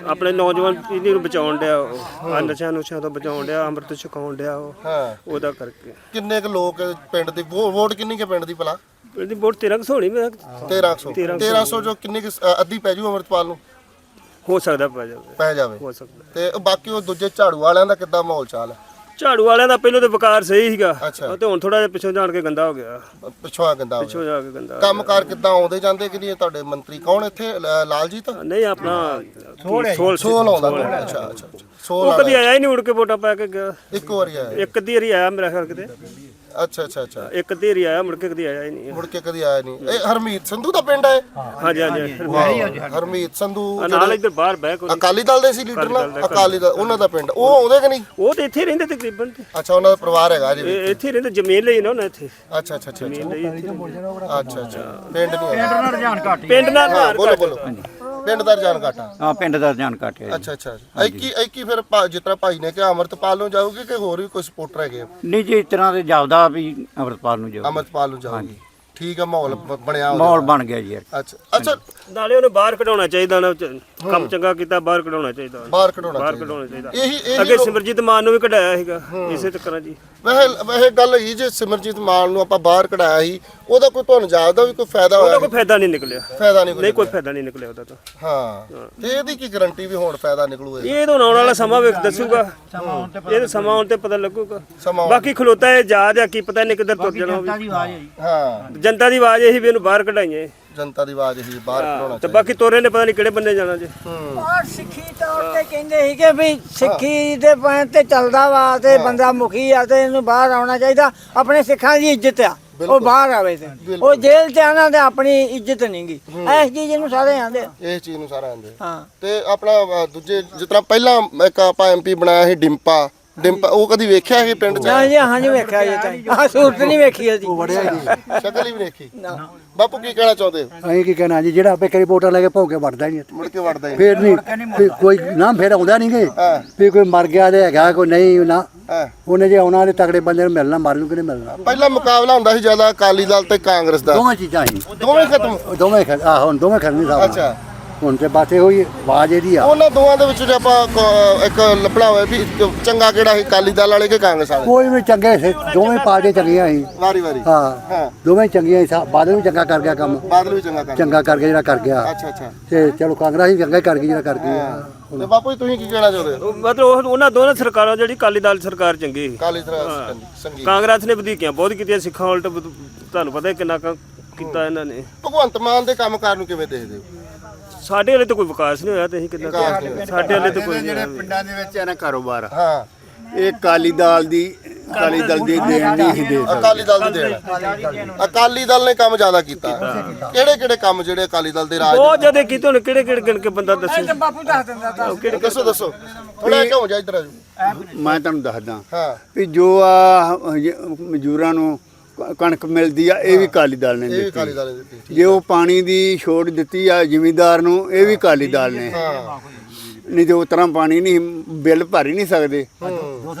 ਆਪਣੇ ਨੌਜਵਾਨ ਪੀੜ੍ਹੀ ਨੂੰ ਬਚਾਉਣ ਡਿਆ ਉਹ। ਆਹ ਨਸ਼ਿਆਂ ਨੁਸ਼ਿਆਂ ਤੋਂ ਬਚਾਉਣ ਡਿਆ ਅੰਮ੍ਰਿਤ ਛਕਾਉਣ ਡਿਆ ਉਹ। ਹਾਂ। ਉਹਦਾ ਕਰਕੇ। ਕਿੰਨੇ ਕੁ ਲੋਕ ਪਿੰਡ ਦੀ ਵੋ- ਵੋਟ ਕਿੰਨੀ ਕੇ ਪਿੰਡ ਦੀ ਭਲਾ? ਇਹਦੀ ਵੋਟ 13 ਕੁ ਹੋਣੀ ਮੇਰਾ 1300 1300 1300 ਜੋ ਕਿੰਨੀ ਕੁ ਸ- ਅੱਧੀ ਪੈ ਜੂ ਅਮਰਤਪਾਲ ਨੂੰ? ਹੋ ਸਕਦਾ ਪੈ ਜਾਵੇ। ਪੈ ਜਾਵੇ। ਹੋ ਸਕਦਾ। ਤੇ ਉਹ ਬਾਕੀ ਉਹ ਦੂਜੇ ਝਾੜੂ ਵਾਲਿਆਂ ਦਾ ਕਿੱਦਾਂ ਮਾਹੌਲ ਚਾਲ ਹੈ? ਝਾੜੂ ਵਾਲਿਆਂ ਦਾ ਪਹਿਲਾਂ ਤੇ ਵਕਾਰ ਸਹੀ ਸੀਗਾ। ਅੱਛਾ। ਉਹ ਤੇ ਹੁਣ ਥੋੜਾ ਜਿਹਾ ਪਿੱਛੋਂ ਜਾਣ ਕੇ ਗੰਦਾ ਹੋ ਗਿਆ। ਪਿੱਛੋਂ ਆ ਗੰਦਾ ਹੋ ਪਿੱਛੋਂ। ਜਾ ਕੇ ਗੰਦਾ ਹੋ ਕੰਮਕਾਰ ਕਿੱਦਾਂ ਆਉਂਦੇ ਜਾਂਦੇ ਕਿ ਨਹੀਂ? ਤੁਹਾਡੇ ਮੰਤਰੀ ਕੌਣ ਇੱਥੇ? ਲ- ਲਾਲਜੀਤ? ਗਿਆ। ਨਹੀਂ ਆਪਣਾ ਸੋਲ ਸੋਲ ਆਉਂਦਾ। ਅੱਛਾ ਅੱਛਾ ਅੱਛਾ। ਸੋਲ ਉਹ ਕਦੀ। ਆਇਆ ਹੀ ਨਹੀਂ ਉੜ ਕੇ ਵੋਟਾਂ ਪਾ ਕੇ ਗਿਆ ਇੱਕ ਵਾਰੀ ਆਇਆ। ਇੱਕ ਅੱਧੀ ਵਾਰੀ ਆਇਆ ਮੇਰਾ ਖਿਆਲ ਕਿਤੇ। ਅੱਛਾ ਅੱਛਾ ਅੱਛਾ। ਇੱਕ ਅੱਧੀ ਵਾਰੀ ਆਇਆ ਮੁੜ ਕੇ ਕਦੀ ਆਇਆ ਹੀ ਨਹੀਂ। ਮੁੜ ਕੇ ਕਦੀ ਆਇਆ ਨਹੀਂ। ਇਹ ਹਰਮੀਤ ਸੰਧੂ ਦਾ ਪਿੰਡ ਹੈ? ਹਾਂਜੀ ਹਾਂਜੀ ਵਾਹ, ਹਰਮੀਤ ਸੰਧੂ ਆ ਨਾਲ ਇੱਧਰ ਬਾਹਰ ਬਹਿ ਕੋਈ ਅਕਾਲੀ ਦਲ ਦੇ ਸੀ ਲੀਡਰ ਨਾ ਅਕਾਲੀ ਦਲ ਉਹਨਾਂ ਦਾ ਪਿੰਡ। ਉਹ ਆਉਂਦੇ ਕਿ ਨਹੀਂ? ਉਹ ਤੇ ਇੱਥੇ ਰਹਿੰਦੇ ਤਕਰੀਬਨ ਤੇ। ਅੱਛਾ ਉਹਨਾਂ ਦਾ ਪਰਿਵਾਰ ਹੈਗਾ ਜੀ ਇਹ ਇੱਥੇ। ਰਹਿੰਦੇ ਜ਼ਮੀਨ ਲਈ ਨਾ ਉਹਨਾਂ ਇੱਥੇ। ਅੱਛਾ ਅੱਛਾ ਅੱਛਾ ਜ਼ਮੀਨ ਲਈ ਇੱਥੇ। ਅੱਛਾ ਅੱਛਾ। ਪਿੰਡ ਨਹੀਂ ਹੈਗਾ। ਪਿੰਡ ਨਾਲ ਹਾਂ ਬੋਲੋ ਬੋਲੋ। ਪਿੰਡ ਦਾ ਰੁਝਾਨ ਘਾਟਾ ਹਾਂ ਪਿੰਡ ਦਾ ਧਿਆਨ ਘਟਿਆ ਅੱਛਾ ਅੱਛਾ ਐਕੀ ਐਕੀ ਫਿਰ ਭਾ- ਜਿਸ ਤਰ੍ਹਾਂ ਭਾਈ ਨੇ ਕਿਹਾ ਅਮਰਤਪਾਲ ਨੂੰ ਜਾਊਗੀ ਕਿ ਹੋਰ ਵੀ ਕੋਈ ਸਪੋਰਟਰ ਹੈਗੇ ਆ? ਨਹੀਂ ਜੀ ਇਸ ਤਰ੍ਹਾਂ ਤੇ ਜਾਪਦਾ ਵੀ ਅਮਰਪਾਲ ਨੂੰ ਜਾਓ। ਅਮਰਤਪਾਲ ਨੂੰ ਜਾਊਗੀ ਠੀਕ ਆ ਮਾਹੌਲ ਬ- ਬਣਿਆ ਉਹਦਾ। ਮਾਹੌਲ ਬਣ ਗਿਆ ਜੀ ਯਾਰ ਅੱਛਾ ਅੱਛਾ। ਨਾਲੇ ਉਹਨੂੰ ਬਾਹਰ ਕਢਾਉਣਾ ਚਾਹੀਦਾ ਨਾ ਚ- ਕੰਮ ਚੰਗਾ ਕੀਤਾ ਬਾਹਰ ਕਢਾਉਣਾ ਚਾਹੀਦਾ। ਬਾਹਰ ਕਢਾਉਣਾ ਬਾਹਰ। ਕਢਾਉਣਾ ਚਾਹੀਦਾ। ਇਹੀ ਇਹੀ ਅੱਗੇ ਲੋਕ- ਸਿਮਰਜੀਤ ਮਾਨ ਨੂੰ ਵੀ ਕਢਾਇਆ ਸੀਗਾ ਇਸੇ ਤਰ੍ਹਾਂ ਜੀ। ਵੈਸੇ ਵੈਸੇ ਗੱਲ ਹੀ ਜੇ ਸਿਮਰਜੀਤ ਮਾਨ ਨੂੰ ਆਪਾਂ ਬਾਹਰ ਕਢਾਇਆ ਸੀ ਉਹਦਾ ਕੋਈ ਤੁਹਾਨੂੰ ਜਾਪਦਾ ਵੀ ਕੋਈ ਫਾਇਦਾ ਉਹਦਾ ਹੋਇਆ ਕੋਈ ਫਾਇਦਾ ਨਹੀਂ ਨਿਕਲਿਆ। ਫਾਇਦਾ ਨਹੀਂ ਕੋਈ ਨਹੀਂ ਕੋਈ ਫਾਇਦਾ ਨਹੀਂ ਨਿਕਲਿਆ ਉਹਦਾ ਤਾਂ। ਹਾਂ। ਤੇ ਇਹਦੀ ਕੀ ਗਾਰੰਟੀ ਵੀ ਹੁਣ ਫਾਇਦਾ ਨਿਕਲੂ ਇਹ ਇਹ ਤਾਂ ਆਉਣ ਵਾਲਾ ਸਮਾਂ ਵੇਖ ਦੱਸੂਗਾ। ਇਹ ਤਾਂ ਸਮਾਂ ਆਉਣ ਤੇ ਪਤਾ ਲੱਗੂਗਾ। ਸਮਾਂ ਬਾਕੀ ਖਲੋਤਾ ਇਹ ਯਾਦ ਆ ਕੀ ਪਤਾ ਨਹੀਂ ਕਿੱਧਰ ਤੁਰ ਜਾਣਾ ਉਹ ਵੀ। ਹਾਂ। ਜਨਤਾ ਦੀ ਆਵਾਜ਼ ਇਹੀ ਵੀ ਇਹਨੂੰ ਬਾਹਰ ਕਢਾਈਏ। ਜਨਤਾ ਦੀ ਆਵਾਜ਼ ਹੀ ਬਾਹਰ ਕਢਾਉਣਾ ਤੇ ਬਾਕੀ ਤੋਰੇ ਨੇ ਪਤਾ ਨਹੀਂ ਕਿਹੜੇ ਬੰਨੇ ਜਾਣਾ ਜੇ। ਔਰ ਸਿੱਖੀ ਤੌਰ ਤੇ ਕਹਿੰਦੇ ਸੀ ਕਿ ਵੀ ਸਿੱਖੀ ਦੇ ਪੈਣ ਤੇ ਚੱਲਦਾ ਵਾ ਤੇ ਬੰਦਾ ਮੁਖੀ ਆ ਤੇ ਇਹਨੂੰ ਬਾਹਰ ਆਉਣਾ ਚਾਹੀਦਾ। ਆਪਣੇ ਸਿੱਖਾਂ ਦੀ ਇੱਜ਼ਤ ਆ। ਉਹ ਬਾਹਰ ਆਵੇ ਤੇ। ਉਹ ਜੇਲ੍ਹ ਚ ਆਣਾ ਤੇ ਆਪਣੀ ਇੱਜ਼ਤ ਨਹੀਂਗੀ। ਇਸ ਚੀਜ਼ ਨੂੰ ਸਾਰੇ ਆਂਦੇ ਆ। ਇਹ ਚੀਜ਼ ਨੂੰ ਸਾਰਾ ਆਂਦੇ ਹਾਂ। ਤੇ ਆਪਣਾ ਅ, ਦੂਜੇ ਜਿਸ ਤਰ੍ਹਾਂ ਪਹਿਲਾਂ ਇੱਕ ਆਪਾਂ ਐਮਪੀ ਬਣਾਇਆ ਸੀ ਡਿੰਪਾ। ਡਿੰਪਾ ਉਹ ਕਦੀ ਵੇਖਿਆ ਸੀ ਪਿੰਡ ਚ? ਨਾ ਜੀ ਹਾਂ ਜੀ ਵੇਖਿਆ ਜੀ ਤਾਂ ਸੂਰਤ ਨਹੀਂ ਵੇਖੀ ਉਹਦੀ ਸ਼ਕਲ ਹੀ ਵੀ ਦੇਖੀ ਬਾਪੂ ਕੀ ਕਹਿਣਾ ਚਾਹੁੰਦੇ ਹੋ? ਅਸੀਂ ਕੀ ਕਹਿਣਾ ਜੀ ਜਿਹੜਾ ਆਪੇ ਕਰੀ ਵੋਟਾਂ ਲੈ ਕੇ ਭੌਂਕੇ ਵੜਦਾ ਨਹੀਂ। ਮੁੜ ਕੇ ਵੜਦਾ ਹੀ ਫੇਰ ਨਹੀਂ ਕੋਈ ਨਾ ਫੇਰ ਆਉਂਦਾ ਨਹੀਂ ਗੇ। ਹਾਂ। ਵੀ ਕੋਈ ਮਰ ਗਿਆ ਤੇ ਹੈਗਾ ਕੋਈ ਨਹੀਂ ਨਾ। ਹਾਂ। ਉਹਨੇ ਜੇ ਆਉਣਾ ਤੇ ਤਗੜੇ ਬੰਦੇ ਨੂੰ ਮਿਲਣਾ ਮਰ ਨੂੰ ਕਿ ਨਹੀਂ ਮਿਲਣਾ। ਪਹਿਲਾ ਮੁਕਾਬਲਾ ਹੁੰਦਾ ਸੀ ਜ਼ਿਆਦਾ ਅਕਾਲੀ ਦਲ ਤੇ ਕਾਂਗਰਸ ਦਾ। ਦੋਵੇਂ ਚੀਜ਼ਾਂ ਹੀ। ਦੋਵੇਂ ਖਤਮ? ਦੋਵੇਂ ਖੜ ਆਹ ਹੁਣ ਦੋਵੇਂ ਖੜਨੀ ਸਾਹਿਬ ਅੱਛਾ। ਹੁਣ ਤੇ ਬਾਤੇ ਹੋਈ ਆਵਾਜ਼ ਇਹਦੀ ਆ। ਉਹਨਾਂ ਦੋਵਾਂ ਦੇ ਵਿੱਚ ਜੇ ਆਪਾਂ ਕ- ਇੱਕ ਲੱਭਣਾ ਹੋਵੇ ਵੀ ਚੰਗਾ ਕਿਹੜਾ ਸੀ ਅਕਾਲੀ ਦਲ ਵਾਲੇ ਕਿ ਕਾਂਗਰਸ ਵਾਲੇ? ਕੋਈ ਵੀ ਚੰਗੇ ਸੀ ਦੋਵੇਂ ਪਾਰਟੀਆਂ ਚੰਗੀਆਂ ਸੀ। ਵਾਰੀ ਵਾਰੀ। ਹਾਂ ਹਾਂ। ਦੋਵੇਂ ਚੰਗੀਆਂ ਸੀ ਸਾ- ਬਾਦਲ ਵੀ ਚੰਗਾ ਕਰ ਗਿਆ ਕੰਮ। ਬਾਦਲ ਵੀ ਚੰਗਾ ਕਰ ਚੰਗਾ ਕਰ ਗਿਆ ਜਿਹੜਾ ਕਰ ਗਿਆ। ਅੱਛਾ ਅੱਛਾ। ਤੇ ਚਲੋ ਕਾਂਗਰਸ ਵੀ ਚੰਗਾ ਹੀ ਕਰ ਗਈ ਜਿਹੜਾ ਕਰ ਗਈ। ਆ। ਤੇ ਬਾਪੂ ਜੀ ਤੁਸੀਂ ਕੀ ਕਹਿਣਾ ਚਾਹੁੰਦੇ ਹੋ? ਉਹ ਮਤਲਬ ਉਹ- ਉਹਨਾਂ ਦੋਨਾਂ ਸਰਕਾਰਾਂ ਜਿਹੜੀ ਕਾਲੀ ਦਲ ਸਰਕਾਰ ਚੰਗੀ ਸੀ। ਅਕਾਲੀ ਦਲ ਸੰਗੀਤ ਕਾਂਗਰਸ ਨੇ ਵਧੀਕੀਆਂ ਬਹੁਤ ਕੀਤੀਆਂ ਸਿੱਖਾਂ ਉਲਟ ਵਧ- ਤੁਹਾਨੂੰ ਪਤਾ ਹੀ ਕਿੰਨਾ ਕੁ ਕੀਤਾ ਇਹਨਾਂ ਨੇ। ਭਗਵੰਤ ਮਾਨ ਦੇ ਕੰਮਕਾਰ ਨੂੰ ਕਿਵੇਂ ਦੇਖਦੇ ਹੋ? ਸਾਡੇ ਵਾਲੇ ਤਾਂ ਕੋਈ ਵਿਕਾਸ ਨਹੀਂ ਹੋਇਆ ਤੇ ਅਸੀਂ ਕਿੱਦਾਂ। ਸਾਡੇ ਵਾਲੇ ਤਾਂ ਕੋਈ ਜਿਹੜੇ ਪਿੰਡਾਂ ਦੇ ਵਿੱਚ ਹੈ ਨਾ ਕਾਰੋਬਾਰ ਹਾਂ। ਇਹ ਕਾਲੀ ਦਾਲ ਦੀ ਅਕਾਲੀ ਦਲ ਦੀ ਦੇਣ ਨਹੀਂ ਅਸੀਂ ਦੇ ਸਕਦੇ। ਅਕਾਲੀ ਦਲ ਦੀ ਦੇਣ। ਅਕਾਲੀ ਦਲ ਨੇ ਕੰਮ ਜ਼ਿਆਦਾ ਕੀਤਾ। ਕਿਹੜੇ ਕਿਹੜੇ ਕੰਮ ਜਿਹੜੇ ਅਕਾਲੀ ਦਲ ਦੇ ਰਾਜ ਬਹੁਤ ਜ਼ਿਆਦਾ ਕੀਤੇ ਹੁਣ ਕਿਹੜੇ ਕਿਹੜੇ ਗਿਣ ਕੇ ਬੰਦਾ ਦੱਸੇ। ਬਾਪੂ ਦੱਸ ਦਿੰਦਾ ਤਾਂ ਦੇ? ਦੱਸੋ ਦੱਸੋ। ਥੋੜਾ ਜਿਹਾ ਹੋ ਜਾ ਇੱਧਰ ਆ ਜਾਓ। ਮੈਂ ਤੁਹਾਨੂੰ ਦੱਸਦਾ ਹਾਂ। ਵੀ ਜੋ ਆ ਮਜ਼ਦੂਰਾਂ ਨੂੰ ਕਣਕ ਮਿਲਦੀ ਆ ਇਹ ਵੀ ਅਕਾਲੀ ਦਲ ਨੇ ਇਹ ਵੀ ਦਿੱਤੀ। ਅਕਾਲੀ ਦਲ ਨੇ ਦਿੱਤੀ ਜੇ ਉਹ ਪਾਣੀ ਦੀ ਛੋਟ ਦਿੱਤੀ ਆ ਜ਼ਿਮੀਂਦਾਰ ਨੂੰ ਇਹ ਵੀ ਅਕਾਲੀ ਦਲ ਨੇ। ਹਾਂ। ਨਹੀਂ ਤੇ ਉਸ ਤਰ੍ਹਾਂ ਪਾਣੀ ਨਹੀਂ ਬਿੱਲ ਭਰ ਹੀ ਨਹੀਂ ਸਕਦੇ।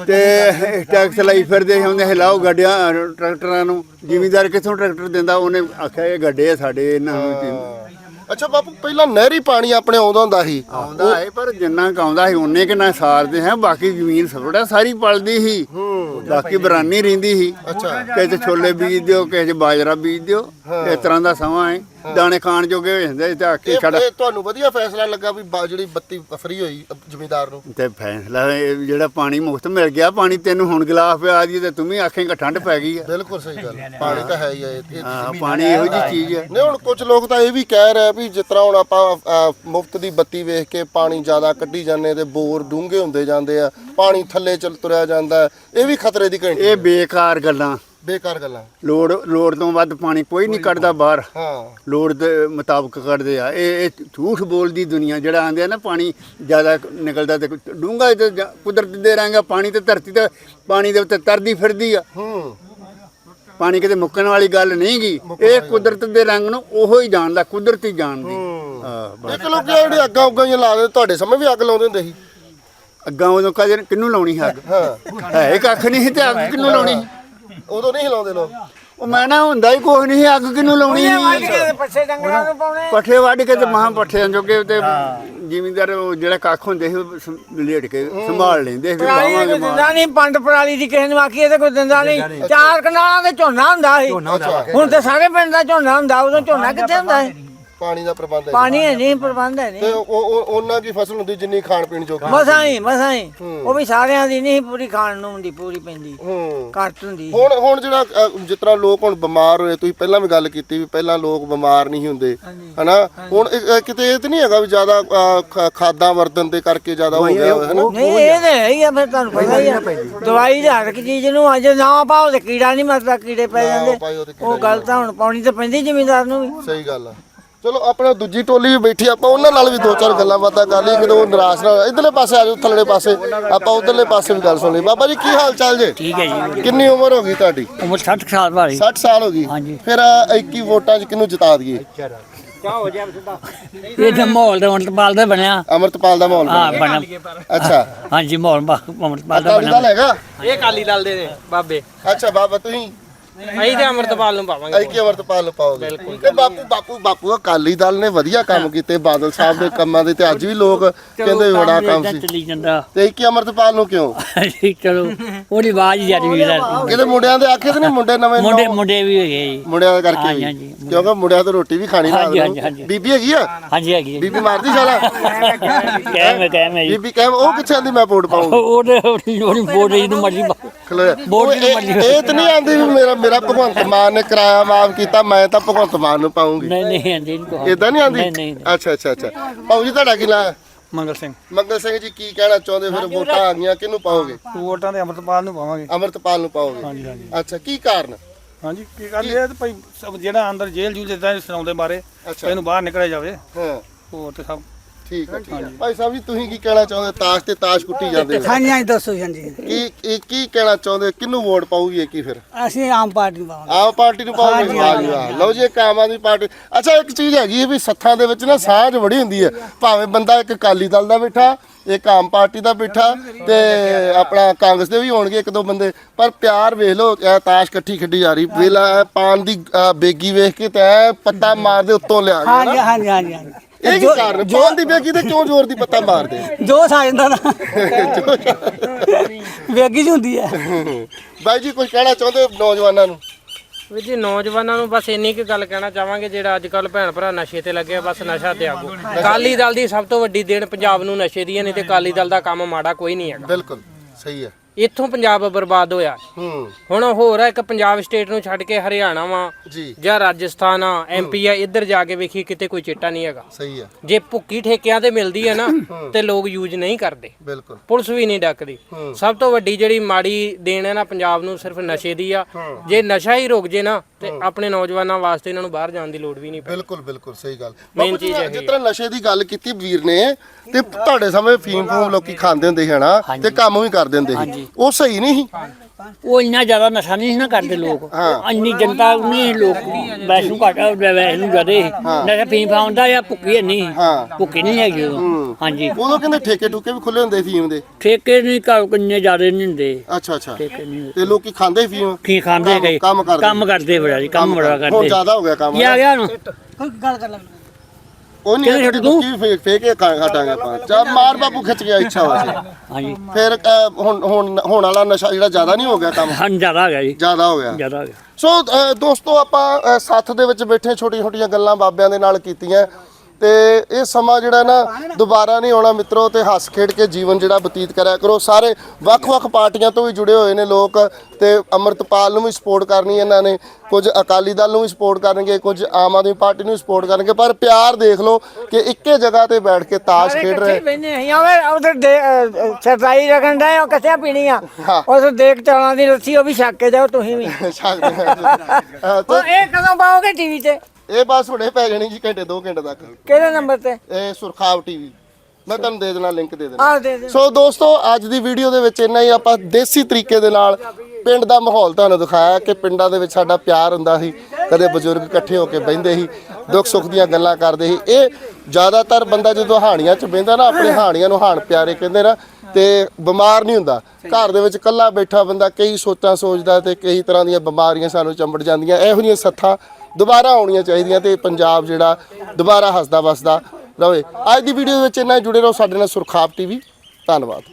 ਤੇ ਟੈਕਸ ਲਈ ਫਿਰਦੇ ਹੁੰਦੇ ਹਿਲਾਓ ਗੱਡਿਆਂ ਟਰੈਕਟਰਾਂ ਨੂੰ। ਜ਼ਿਮੀਂਦਾਰ ਕਿੱਥੋਂ ਟਰੈਕਟਰ ਦਿੰਦਾ? ਉਹਨੇ ਆਖਿਆ ਇਹ ਗੱਡੇ ਆ ਸਾਡੇ ਇਹਨਾਂ ਨੂੰ ਅੱਛਾ ਬਾਪੂ ਪਹਿਲਾਂ ਨਹਿਰੀ ਪਾਣੀ ਆਪਣੇ ਆਉਂਦਾ ਹੁੰਦਾ ਸੀ। ਆਉਂਦਾ ਹੈ ਪਰ ਜਿੰਨਾ ਕੁ ਆਉਂਦਾ ਸੀ ਉਹਨੇ ਕਿ ਨਾ ਸਾਰਦੇ ਹੈ ਬਾਕੀ ਜ਼ਮੀਨ ਸਭੜਾ ਸਾਰੀ ਪਲਦੀ ਸੀ। ਬਾਕੀ ਬਰਾਨੀ ਰਹਿੰਦੀ ਸੀ। ਅੱਛਾ। ਕਿਸੇ 'ਚ ਛੋਲੇ ਬੀਜ ਦਿਓ ਕਿਸੇ 'ਚ ਬਾਜਰਾ ਬੀਜ ਦਿਓ ਇਸ ਤਰ੍ਹਾਂ ਦਾ ਸਮਾਂ ਹੈ। ਦਾਣੇ ਖਾਣ ਜੋਗੇ ਹੋ ਜਾਂਦੇ ਤੇ ਆਕੇ ਇਹ ਛੜ ਇਹ ਤੁਹਾਨੂੰ ਵਧੀਆ ਫੈਸਲਾ ਲੱਗਾ ਵੀ ਬਾ- ਜਿਹੜੀ ਬੱਤੀ ਫਰੀ ਹੋਈ ਜ਼ਮੀਂਦਾਰ ਨੂੰ? ਤੇ ਫੈਸਲਾ ਇਹ ਜਿਹੜਾ ਪਾਣੀ ਮੁਫਤ ਮਿਲ ਗਿਆ ਪਾਣੀ ਤੈਨੂੰ ਹੁਣ ਗਲਾਸ ਪਿਆ ਦੀ ਤੇ ਤੂੰ ਵੀ ਆਖੇਂਗਾ ਠੰਡ ਪੈ ਗਈ ਆ। ਬਿਲਕੁਲ ਸਹੀ ਗੱਲ ਪਾਣੀ ਤਾਂ ਹੈ ਹੀ ਹੈ ਇਹ- ਇਹ ਹਾਂ ਪਾਣੀ ਇਹੋ ਜੀ ਚੀਜ਼ ਹੈ ਨਹੀਂ ਹੁਣ ਕੁਝ ਲੋਕ ਤਾਂ ਇਹ ਵੀ ਕਹਿ ਰਹੇ ਆ ਵੀ ਜਿਸ ਤਰ੍ਹਾਂ ਹੁਣ ਆਪਾਂ ਮੁਫਤ ਦੀ ਬੱਤੀ ਵੇਖ ਕੇ ਪਾਣੀ ਜ਼ਿਆਦਾ ਕੱਢੀ ਜਾਂਦੇ ਤੇ ਬੋਰ ਡੂੰਘੇ ਹੁੰਦੇ ਜਾਂਦੇ ਆ ਪਾਣੀ ਥੱਲੇ ਚਲ ਤੁਰਿਆ ਜਾਂਦਾ ਹੈ। ਇਹ ਵੀ ਖਤਰੇ ਦੀ ਘੰਟੀ ਇਹ ਬੇਕਾਰ ਗੱਲਾਂ। ਬੇਕਾਰ ਗੱਲਾਂ। ਲੋੜ ਲੋੜ ਤੋਂ ਵੱਧ ਪਾਣੀ ਕੋਈ ਨਹੀਂ ਕੱਢਦਾ ਬਾਹਰ। ਹਾਂ। ਲੋੜ ਦੇ ਮੁਤਾਬਕ ਕੱਢਦੇ ਆ। ਇਹ ਇਹ ਝੂਠ ਬੋਲਦੀ ਦੁਨੀਆ ਜਿਹੜਾ ਆਂਦੇ ਆ ਨਾ ਪਾਣੀ ਜ਼ਿਆਦਾ ਨਿਕਲਦਾ ਤੇ ਡੂੰਗਾ ਤੇ ਜਾਂ- ਕੁਦਰਤ ਦੇ ਰੰਗਾ ਪਾਣੀ ਤੇ ਧਰਤੀ ਤੇ ਪਾਣੀ ਦੇ ਉੱਤੇ ਤਰਦੀ ਫਿਰਦੀ ਆ। ਹੂੰ। ਪਾਣੀ ਕਿਤੇ ਮੁੱਕਣ ਵਾਲੀ ਗੱਲ ਨਹੀਂ ਗੀ। ਇਹ ਕੁਦਰਤ ਦੇ ਰੰਗ ਨੂੰ ਉਹੋ ਹੀ ਜਾਣਦਾ ਕੁਦਰਤੀ ਜਾਣਦੀ। ਹਾਂ। ਬਸ। ਇੱਕ ਲੋਕ ਜਿਹੜੇ ਅੱਗਾਂ ਉੱਗਾਂ ਜਿਹੀਆਂ ਲਾ ਦੇ ਤੁਹਾਡੇ ਸਮੇਂ ਵੀ ਅੱਗ ਲਾਉਂਦੇ ਹੁੰਦੇ ਸੀ। ਅੱਗਾਂ ਉਦੋਂ ਕਦੇ ਕਿੰਨੂੰ ਲਾਉਣੀ ਸੀ ਅੱਗ ਹਾਂ। ਹੈ ਹੀ ਕੱਖ ਨਹੀਂ ਸੀ ਤੇ ਅੱਗ ਕਿੰਨੂੰ ਲਾਉਣੀ? ਸੀ? ਉਦੋਂ ਨਹੀਂ ਹਿਲਾਉਂਦੇ ਲੋਕ। ਉਹ ਮੈਂ ਨਾ ਹੁੰਦਾ ਹੀ ਕੋਈ ਨਹੀਂ ਸੀ, ਅੱਗ ਕਿੰਨੂੰ ਲਾਉਣੀ ਸੀ? ਕੇ ਤੇ ਪੱਛੇ ਡੰਗਰਾਂ ਨੂੰ ਪਾਉਣੇ। ਪੱਠੇ ਵੱਢ ਕੇ ਤੇ ਮਹਾਂ ਪੱਠਿਆਂ ਜੋਗੇ ਤੇ ਜ਼ਿਮੀਂਦਾਰ ਉਹ ਜਿਹੜਾ ਕੱਖ ਹੁੰਦੇ ਸੀ ਉਹ ਸੰ- ਲੇਟ ਕੇ ਸੰਭਾਲ ਲੈਂਦੇ ਸੀ ਪਰਾਲੀ ਬਾਵਾਂਗੇ ਕੋਈ ਮਾਰ ਦਿੰਦਾ ਨਹੀਂ ਪੰਡ ਪਰਾਲੀ ਦੀ ਕਿਸੇ ਨੂੰ ਆਖੀ ਇਹ ਤੇ ਕੋਈ ਦਿੰਦਾ ਨਹੀਂ। ਚਾਰ ਕਨਾਲਾਂ ਦੇ ਝੋਨਾ ਹੁੰਦਾ ਸੀ। ਹੁਣ ਤੇ ਸਾਰੇ ਪਿੰਡ ਦਾ ਝੋਨਾ ਹੁੰਦਾ ਉਦੋਂ ਝੋਨਾ ਕਿੱਥੇ ਹੁੰਦਾ ਸੀ? ਪਾਣੀ ਦਾ ਪ੍ਰਬੰਧ ਹੈ ਪਾਣੀ ਹੈ ਨਹੀਂ ਪ੍ਰਬੰਧ ਹੈ ਤੇ ਨਹੀਂ ਉਹ ਉਹ- ਉਹਨਾਂ ਦੀ ਫਸਲ ਹੁੰਦੀ ਜਿੰਨੀ ਖਾਣ ਪੀਣ ਜੋਗੀ। ਮਸਾਂ ਹੀ ਮਸਾਂ ਹੀ। ਉਹ ਵੀ ਸਾਰਿਆਂ ਦੀ ਨਹੀਂ ਪੂਰੀ ਖਾਣ ਨੂੰ ਹੁੰਦੀ ਪੂਰੀ ਪੈਂਦੀ। ਹੂੰ। ਘੱਟ ਹੁੰਦੀ। ਹੁਣ ਹੁਣ ਜਿਹੜਾ ਅ, ਜਿਸ ਤਰ੍ਹਾਂ ਲੋਕ ਹੁਣ ਬਿਮਾਰ ਹੋਏ ਤੁਸੀਂ ਪਹਿਲਾਂ ਵੀ ਗੱਲ ਕੀਤੀ ਵੀ ਪਹਿਲਾਂ ਲੋਕ ਬਿਮਾਰ ਨਹੀਂ ਹੁੰਦੇ। ਹਨਾ? ਹੁਣ ਇਹ- ਇਹ ਕਿਤੇ ਇਹ ਤੇ ਨਹੀਂ ਹੈਗਾ ਵੀ ਜ਼ਿਆਦਾ ਅ, ਖ- ਖਾਦਾਂ ਵਰਤਨ ਦੇ ਕਰਕੇ ਜ਼ਿਆਦਾ ਹੋ ਗਿਆ ਹੋਇਆ, ਹਨਾ? ਨਹੀਂ ਇਹ ਤੇ ਹੈ ਹੀ ਆ ਫਿਰ ਤੁਹਾਨੂੰ ਪਤਾ ਹੀ ਆ। ਦਵਾਈ ਦੇ ਹਰ ਇੱਕ ਚੀਜ਼ ਨੂੰ ਅਜੇ ਨਾ ਪਾਓ ਤੇ ਕੀੜਾ ਨਹੀਂ ਮਰਦਾ ਕੀੜੇ ਪੈ ਜਾਂਦੇ। ਉਹ ਗੱਲ ਤਾਂ ਹੁਣ ਪਾਉਣੀ ਤਾਂ ਪੈਂਦੀ ਜ਼ਿਮੀਂਦਾਰ ਨੂੰ ਵੀ। ਸਹੀ ਗੱਲ ਆ। ਚਲੋ ਆਪਣਾ ਦੂਜੀ ਟੋਲੀ ਵੀ ਬੈਠੀ ਆਪਾਂ ਉਹਨਾਂ ਨਾਲ ਵੀ ਦੋ ਚਾਰ ਗੱਲਾਂ ਬਾਤਾਂ ਕਰ ਲਈ ਉਹ ਨਿਰਾਸ਼ ਨਾ। ਇੱਧਰਲੇ ਪਾਸੇ ਆ ਜਾਓ ਥੱਲੜੇ ਪਾਸੇ। ਆਪਾਂ ਉਧਰਲੇ ਪਾਸੇ ਵੀ ਗੱਲ ਸੁਣ ਲਈ। ਬਾਬਾ ਜੀ ਕੀ ਹਾਲ ਚਾਲ ਜੇ? ਠੀਕ ਹੈ ਜੀ। ਕਿੰਨੀ ਉਮਰ ਹੋ ਗਈ ਤੁਹਾਡੀ? ਉਮਰ 60 ਸਾਲ ਵਾਲੀ। 60 ਸਾਲ ਹੋ ਗਈ। ਹਾਂਜੀ। ਫਿਰ ਆਹ 21 ਵੋਟਾਂ 'ਚ ਕਿਹਨੂੰ ਜਿਤਾ ਦਈਏ? ਇਹ ਤਾਂ ਮਾਹੌਲ ਦਾ ਅੰਮ੍ਰਿਤਪਾਲ ਦਾ ਬਣਿਆ। ਅਮਰਤਪਾਲ ਦਾ ਮਾਹੌਲ ਹਾਂ ਬਣਿਆ। ਅੱਛਾ। ਹਾਂਜੀ ਮਾਹੌਲ ਬਾ- ਅੰਮ੍ਰਿਤਪਾਲ ਦਾ ਅਕਾਲੀ ਦਲ ਬਣਿਆ ਹੈਗਾ? ਇਹ ਅਕਾਲੀ ਦਲ ਦੇ ਨੇ ਬਾਬੇ। ਅੱਛਾ ਬਾਬਾ ਤੁਸੀਂ? ਅਸੀਂ ਤੇ ਅੰਮ੍ਰਿਤਪਾਲ ਨੂੰ ਪਾਵਾਂਗੇ ਐ ਕੀ ਅਮਰਤਪਾਲ ਨੂੰ ਪਾਓਗੇ ਤੇ ਬਾਪੂ ਬਾਪੂ ਬਾਪੂ ਅਕਾਲੀ ਦਲ ਨੇ ਵਧੀਆ ਕੰਮ ਕੀਤੇ ਬਾਦਲ ਸਾਹਿਬ ਦੇ ਕੰਮਾਂ ਦੇ ਤੇ ਅੱਜ ਵੀ ਲੋਕ ਕਹਿੰਦੇ ਬੜਾ ਕੰਮ ਸੀ ਚੱਲੀ ਜਾਂਦਾ ਤੇ ਕੀ ਅਮਰਤਪਾਲ ਨੂੰ ਕਿਉਂ ਚਲੋ ਉਹਦੀ ਆਵਾਜ਼ ਹੀ ਜਾਂਦੀ ਵੀ ਕਿਤੇ ਮੁੰਡਿਆਂ ਦੇ ਆਖੇ ਤੇ ਨਹੀਂ ਮੁੰਡੇ ਨਵੇਂ ਮੁੰਡੇ ਨੌ- ਮੁੰਡੇ ਵੀ ਹੈਗੇ ਜੀ ਮੁੰਡਿਆਂ ਦੇ ਕਰਕੇ ਹਾਂਜੀ, ਵੀ। ਹਾਂਜੀ, ਮੁੰਡੇ। ਕਿਉਂਕਿ ਮੁੰਡਿਆਂ ਤੋਂ ਰੋਟੀ ਵੀ ਖਾਣੀ ਹਾਂਜੀ, ਹਾਂਜੀ, ਹਾਂਜੀ। ਬੀਬੀ ਹੈਗੀ ਆ ਹਾਂਜੀ ਹੈਗੀ ਬੀਬੀ ਮਾਰਦੀ ਛਾਲਾ ਕਹਿ ਮੈਂ ਕਹਿ ਮੈਂ ਜੀ ਬੀਬੀ ਕਹਿ ਉਹ ਕਿੱਥੇ ਆਂਦੀ ਮੈਂ ਵੋਟ ਪਾਉਂਗੀ ਉਹਦੇ ਉਹਦੀ ਵੋਟ ਜਿਹਨੂੰ ਮਰਜ਼ੀ ਪਾ- ਖਲੋਇਆ ਵੋਟ ਉਹ ਜਿਹਨੂੰ ਇਹ ਮਰਜ਼ੀ ਇਹ ਤਾਂ ਨਹੀਂ ਆਂਦੀ ਵੀ ਮੇਰਾ ਮੇਰਾ ਭਗਵੰਤ ਮਾਨ ਨੇ ਕਿਰਾਇਆ ਮਾਫ ਕੀਤਾ ਮੈਂ ਤਾਂ ਭਗਵੰਤ ਮਾਨ ਨੂੰ ਪਾਉਂਗੀ। ਨਹੀਂ ਨਹੀਂ ਆਂਦੀ ਇਹਨੂੰ ਕਹੋ। ਇਦਾਂ ਨਹੀਂ ਆਂਦੀ? ਨਹੀਂ ਨਹੀਂ ਅੱਛਾ ਅੱਛਾ ਅੱਛਾ। ਭਾਊ ਜੀ ਤੁਹਾਡਾ ਕੀ ਨਾਂ ਹੈ? ਮੰਗਲ ਸਿੰਘ। ਮੰਗਲ ਸਿੰਘ ਜੀ ਕੀ ਕਹਿਣਾ ਚਾਹੁੰਦੇ? ਫਿਰ ਵੋਟਾਂ ਆ ਗਈਆਂ ਕਿਹਨੂੰ ਪਾਓਗੇ? ਵੋਟਾਂ ਦੇ ਅੰਮ੍ਰਿਤਪਾਲ ਨੂੰ ਪਾਵਾਂਗੇ। ਅਮਰਤਪਾਲ ਨੂੰ ਪਾਓਗੇ? ਹਾਂਜੀ ਹਾਂਜੀ। ਅੱਛਾ ਕੀ ਕਾਰਨ? ਹਾਂਜੀ ਕੀ ਗੱਲ ਇਹ ਤੇ ਭਾਈ ਸਭ ਜਿਹੜਾ ਅੰਦਰ ਜੇਲ੍ਹ ਜੂਲ ਜਿੱਦਾਂ ਸੁਣਾਉਂਦੇ ਬਾਰੇ ਅੱਛਾ। ਇਹਨੂੰ ਬਾਹਰ ਨਿਕਲਿਆ ਜਾਵੇ। ਹਾਂ। ਹੋਰ ਤੇ ਸਭ ਠੀਕ ਹੈ ਭਾਈ ਸਾਹਿਬ ਜੀ ਤੁਸੀਂ ਕੀ ਕਹਿਣਾ ਚਾਹੁੰਦੇ? ਤਾਸ਼ ਤੇ ਤਾਸ਼ ਕੁੱਟੀ ਜਾਂਦੇ ਹੋ ਹਾਂਜੀ ਹਾਂਜੀ ਦੱਸੋ ਹਾਂਜੀ। ਕੀ ਕੀ ਕਹਿਣਾ ਚਾਹੁੰਦੇ? ਕਿਹਨੂੰ ਵੋਟ ਇਹ ਕੀ ਫਿਰ? ਅਸੀਂ ਆਮ ਪਾਰਟੀ ਨੂੰ ਪਾਵਾਂਗੇ। ਆਮ ਪਾਰਟੀ ਨੂੰ ਜੀ ਵਾਹ। ਲਓ ਜੀ ਇੱਕ ਆਮ ਆਦਮੀ ਪਾਰਟੀ। ਅੱਛਾ ਇੱਕ ਚੀਜ਼ ਹੈਗੀ ਹੈ ਵੀ ਸੱਥਾਂ ਦੇ ਵਿੱਚ ਨਾ ਸਾਂਝ ਬੜੀ ਹੁੰਦੀ ਹੈ। ਭਾਵੇਂ ਬੰਦਾ ਇੱਕ ਅਕਾਲੀ ਦਲ ਦਾ ਬੈਠਾ ਇੱਕ ਆਮ ਪਾਰਟੀ ਦਾ ਬੈਠਾ ਤੇ ਆਪਣਾ ਕਾਂਗਰਸ ਦੇ ਵੀ ਹੋਣਗੇ ਇੱਕ ਦੋ ਬੰਦੇ। ਪਰ ਪਿਆਰ ਵੇਖ ਲਓ ਇਹ ਤਾਸ਼ ਇਕੱਠੀ ਖੇਡੀ ਜਾ ਰਹੀ। ਵੇਲਾ ਪਾਨ ਦੀ ਬੇਗੀ ਵੇਖ ਕੇ ਤੇ ਐ ਪੱਤਾ ਮਾਰਦੇ ਉੱਤੋਂ ਲਿਆ ਗਿਆ ਹਾਂਜੀ ਨਾ। ਹਾਂਜੀ ਹਾਂਜੀ ਹਾਂਜੀ। ਇਹ ਕੀ ਕਾਰਨ? ਪਾਨ ਦੀ ਬੇਗੀ ਤੇ ਕਿਉਂ ਜ਼ੋਰ ਦੀ ਪੱਤਾ ਮਾਰਦੇ? ਜੋਸ਼ ਆ ਜਾਂਦਾ ਨਾ। [LAUGHS] ਵੇਗੀ ਜੀ ਹੁੰਦੀ ਹੈ। ਬਾਈ ਜੀ ਕੁਝ ਕਹਿਣਾ ਚਾਹੁੰਦੇ ਹੋ ਨੌਜਵਾਨਾਂ ਨੂੰ? ਵੀ ਜੀ ਨੌਜਵਾਨਾਂ ਨੂੰ ਬਸ ਇੰਨੀ ਕੁ ਗੱਲ ਕਹਿਣਾ ਚਾਹਾਂਗੇ ਜਿਹੜਾ ਅੱਜ ਕੱਲ ਭੈਣ ਭਰਾ ਨਸ਼ੇ ਤੇ ਲੱਗੇ ਆ, ਬਸ ਨਸ਼ਾ ਤਿਆਗੋ ਅਕਾਲੀ ਦਲ ਦੀ ਸਭ ਤੋਂ ਵੱਡੀ ਦੇਣ ਪੰਜਾਬ ਨੂੰ ਨਸ਼ੇ ਦੀ ਹੈ ਨਹੀਂ ਤੇ ਅਕਾਲੀ ਦਲ ਦਾ ਕੰਮ ਮਾੜਾ ਕੋਈ ਨਹੀਂ ਹੈਗਾ। ਬਿਲਕੁਲ ਸਹੀ ਹੈ। ਇੱਥੋਂ ਪੰਜਾਬ ਬਰਬਾਦ ਹੋਇਆ। ਹੂੰ। ਹੁਣ ਹੋਰ ਆ ਇੱਕ ਪੰਜਾਬ ਸਟੇਟ ਨੂੰ ਛੱਡ ਕੇ ਹਰਿਆਣਾ ਵਾ ਜੀ। ਜਾਂ ਰਾਜਸਥਾਨ ਆ ਐਮਪੀ ਆ ਇੱਧਰ ਜਾ ਕੇ ਵੇਖੀ ਕਿਤੇ ਕੋਈ ਚਿੱਟਾ ਨਹੀਂ ਹੈਗਾ। ਸਹੀ ਹੈ ਜੇ ਭੁੱਕੀ ਠੇਕਿਆਂ ਤੇ ਮਿਲਦੀ ਹੈ ਨਾ ਤੇ ਲੋਕ ਯੂਜ਼ ਨਹੀਂ ਕਰਦੇ। ਬਿਲਕੁਲ। ਪੁਲਿਸ ਵੀ ਨਹੀਂ ਡੱਕਦੀ। ਸਭ ਤੋਂ ਵੱਡੀ ਜਿਹੜੀ ਮਾੜੀ ਦੇਣ ਹੈ ਨਾ ਪੰਜਾਬ ਨੂੰ ਸਿਰਫ ਨਸ਼ੇ ਦੀ ਆ। ਜੇ ਨਸ਼ਾ ਹੀ ਰੁਕ ਜੇ ਨਾ ਤੇ ਆਪਣੇ ਨੌਜਵਾਨਾਂ ਵਾਸਤੇ ਇਹਨਾਂ ਨੂੰ ਬਾਹਰ ਜਾਣ ਦੀ ਲੋੜ ਵੀ ਨਹੀਂ ਬਿਲਕੁਲ ਬਿਲਕੁਲ ਸਹੀ ਗੱਲ। ਜੀ, ਚੀਜ਼ ਜਿਸ ਤਰ੍ਹਾਂ ਨਸ਼ੇ ਦੀ ਗੱਲ ਕੀਤੀ ਵੀਰ ਨੇ ਤੇ ਤੁਹਾਡੇ ਸਮੇਂ ਫੀਮ ਫੂਮ ਲੋਕੀ ਖਾਂਦੇ ਹੁੰਦੇ ਸੀ ਹਨਾ ਤੇ ਕੰਮ ਵੀ ਕਰਦੇ ਹੁੰਦੇ ਸੀ। ਉਹ ਸਹੀ ਨਹੀਂ ਸੀ। ਉਹ ਇੰਨਾ ਜ਼ਿਆਦਾ ਨਸ਼ਾ ਨਹੀਂ ਸੀ ਨਾ ਕਰਦੇ ਲੋਕ। ਇੰਨੀ ਜਨਤਾ ਨਹੀਂ ਲੋਕ ਵੈਸੂ ਘੱਟ ਵੈਸੂ ਨੂੰ ਜ਼ਿਆਦੇ ਸੀ। ਨਸ਼ਾ ਪੀਂ ਪਾਉਂਦਾ ਜਾਂ ਭੁੱਕੀ ਨਹੀਂ। ਹਾਂ। ਭੁੱਕੀ ਨਹੀਂ ਹੈਗੀ ਉਦੋਂ ਹਾਂਜੀ। ਉਦੋਂ ਕਹਿੰਦੇ ਠੇਕੇ ਟੁਕੇ ਵੀ ਖੁੱਲੇ ਹੁੰਦੇ ਫੀਮ ਦੇ। ਠੇਕੇ ਨਹੀਂ ਘਰ ਕਿੰਨੇ ਜ਼ਿਆਦੇ ਨਹੀਂ ਹੁੰਦੇ। ਅੱਛਾ ਅੱਛਾ। ਠੇਕੇ ਨਹੀਂ ਤੇ ਲੋਕੀ ਖਾਂਦੇ ਸੀ ਫੀਮ? ਕੀ ਖਾਂਦੇ ਕੰਮ- ਗਏ। ਕੰਮ ਕਰਦੇ। ਕੰਮ ਕਰਦੇ ਬੜਾ ਜੀ ਕੰਮ ਬੜਾ ਹੁਣ ਕਰਦੇ। ਜ਼ਿਆਦਾ ਹੋ ਗਿਆ ਕੰਮ। ਕੀ ਆ ਗਿਆ ਨੂੰ ਉਹ ਨਹੀਂ ਛੱਡ ਦੂੰ? ਕੀ ਫੇਕ ਫੇਕੇ ਖਾਟਾਂਗੇ ਆਪਾਂ? ਚਾ ਮਾਰ ਬਾਪੂ ਖਿੱਚ ਗਿਆ ਇੱਛਾ ਵਾਸੀ ਹਾਂਜੀ। ਫਿਰ ਹੁਣ ਹੁਣ ਹੁਣ ਵਾਲਾ ਨਸ਼ਾ ਜਿਹੜਾ ਜ਼ਿਆਦਾ ਨਹੀਂ ਹੋ ਗਿਆ ਕੰਮ? ਹਾਂ ਜ਼ਿਆਦਾ ਹੋ ਗਿਆ ਜੀ। ਜ਼ਿਆਦਾ ਹੋ ਗਿਆ। ਜ਼ਿਆਦਾ ਹੋ ਗਿਆ। ਸੋ ਅ, ਦੋਸਤੋ ਆਪਾਂ ਅ, ਸੱਥ ਦੇ ਵਿੱਚ ਬੈਠੇ ਛੋਟੀਆਂ ਛੋਟੀਆਂ ਗੱਲਾਂ ਬਾਬਿਆਂ ਦੇ ਨਾਲ ਕੀਤੀਆਂ। ਤੇ ਇਹ ਸਮਾਂ ਜਿਹੜਾ ਨਾ ਦੁਬਾਰਾ ਨਹੀਂ ਆਉਣਾ ਮਿੱਤਰੋ ਤੇ ਹੱਸ ਖੇਡ ਕੇ ਜੀਵਨ ਜਿਹੜਾ ਬਤੀਤ ਕਰਿਆ ਕਰੋ। ਸਾਰੇ ਵੱਖ-ਵੱਖ ਪਾਰਟੀਆਂ ਤੋਂ ਵੀ ਜੁੜੇ ਹੋਏ ਨੇ ਲੋਕ ਤੇ ਅਮਰਤਪਾਲ ਨੂੰ ਵੀ ਸਪੋਰਟ ਕਰਨੀ ਇਹਨਾਂ ਨੇ। ਕੁਝ ਅਕਾਲੀ ਦਲ ਨੂੰ ਵੀ ਸਪੋਰਟ ਕਰਨਗੇ ਕੁਝ ਆਮ ਆਦਮੀ ਪਾਰਟੀ ਨੂੰ ਸਪੋਰਟ ਕਰਨਗੇ। ਪਰ ਪਿਆਰ ਦੇਖ ਲਓ ਕਿ ਇੱਕੇ ਜਗ੍ਹਾ ਤੇ ਬੈਠ ਕੇ ਤਾਸ਼ ਖੇਡ ਰਹੇ ਬੈਨੇ ਅਸੀਂ। ਆਵੇ ਉਧਰ ਸਰਦਾਈ ਰਗਣ ਦਾ ਉਹ ਕਿੱਥੇ ਪੀਣੀ ਆ। ਉਸ ਦੇਖ ਚਾਲਾਂ ਦੀ ਲੱਸੀ ਉਹ ਵੀ ਛੱਕ ਕੇ ਜਾਓ ਤੁਸੀਂ ਵੀ। [LAUGHS] ਉਹ ਤੇ ਇਹ ਕਦੋਂ ਪਾਓਗੇ ਟੀਵੀ ਤੇ? ਇਹ ਬਸ ਹੁਣੇ ਪੈ ਜਾਣੀ ਜੀ ਘੰਟੇ 2 ਘੰਟੇ ਤੱਕ। ਕਿਹੜੇ ਨੰਬਰ ਤੇ? ਇਹ ਸੁਰਖਾਵ ਟੀਵੀ ਮੈਂ ਤੁਹਾਨੂੰ ਦੇ ਦੇਣਾ ਲਿੰਕ ਦੇ ਦੇਣਾ। ਆਹ ਦੇ ਦੇ ਸੋ ਦੋਸਤੋ ਅੱਜ ਦੀ ਵੀਡੀਓ ਦੇ ਵਿੱਚ ਇੰਨਾ ਹੀ ਆਪਾਂ ਦੇਸੀ ਤਰੀਕੇ ਦੇ ਨਾਲ ਪਿੰਡ ਦਾ ਮਾਹੌਲ ਤੁਹਾਨੂੰ ਦਿਖਾਇਆ ਕਿ ਪਿੰਡਾਂ ਦੇ ਵਿੱਚ ਸਾਡਾ ਪਿਆਰ ਹੁੰਦਾ ਸੀ। ਕਦੇ ਬਜ਼ੁਰਗ ਇਕੱਠੇ ਹੋ ਕੇ ਬਹਿੰਦੇ ਸੀ ਦੁੱਖ ਸੁੱਖ ਦੀਆਂ ਗੱਲਾਂ ਕਰਦੇ ਸੀ। ਇਹ ਜ਼ਿਆਦਾਤਰ ਬੰਦਾ ਜਦੋਂ ਹਾਣੀਆਂ 'ਚ ਬਹਿੰਦਾ ਨਾ ਆਪਣੇ ਹਾਣੀਆਂ ਨੂੰ ਹਾਣ ਪਿਆਰੇ ਕਹਿੰਦੇ ਨਾ ਤੇ ਬਿਮਾਰ ਨਹੀਂ ਹੁੰਦਾ। ਘਰ ਦੇ ਵਿੱਚ ਇਕੱਲਾ ਬੈਠਾ ਬੰਦਾ ਕਈ ਸੋਚਾਂ ਸੋਚਦਾ ਤੇ ਕਈ ਤਰ੍ਹਾਂ ਦੀਆਂ ਬਿਮਾਰੀਆਂ ਸਾਨੂੰ ਚੰਬੜ ਜਾਂਦੀਆਂ ਇਹੋ ਜਿਹੀਆਂ ਸੱਥਾਂ ਦੁਬਾਰਾ ਆਉਣੀਆਂ ਚਾਹੀਦੀਆਂ ਤੇ ਪੰਜਾਬ ਜਿਹੜਾ ਦੁਬਾਰਾ ਹੱਸਦਾ ਵਸਦਾ ਰਹੇ। ਅੱਜ ਦੀ ਵੀਡੀਓ ਵਿੱਚ ਇੰਨਾ ਜੁੜੇ ਰਹੋ ਸਾਡੇ ਨਾਲ ਸੁਰਖਾਪ ਟੀਵੀ। ਧੰਨਵਾਦ।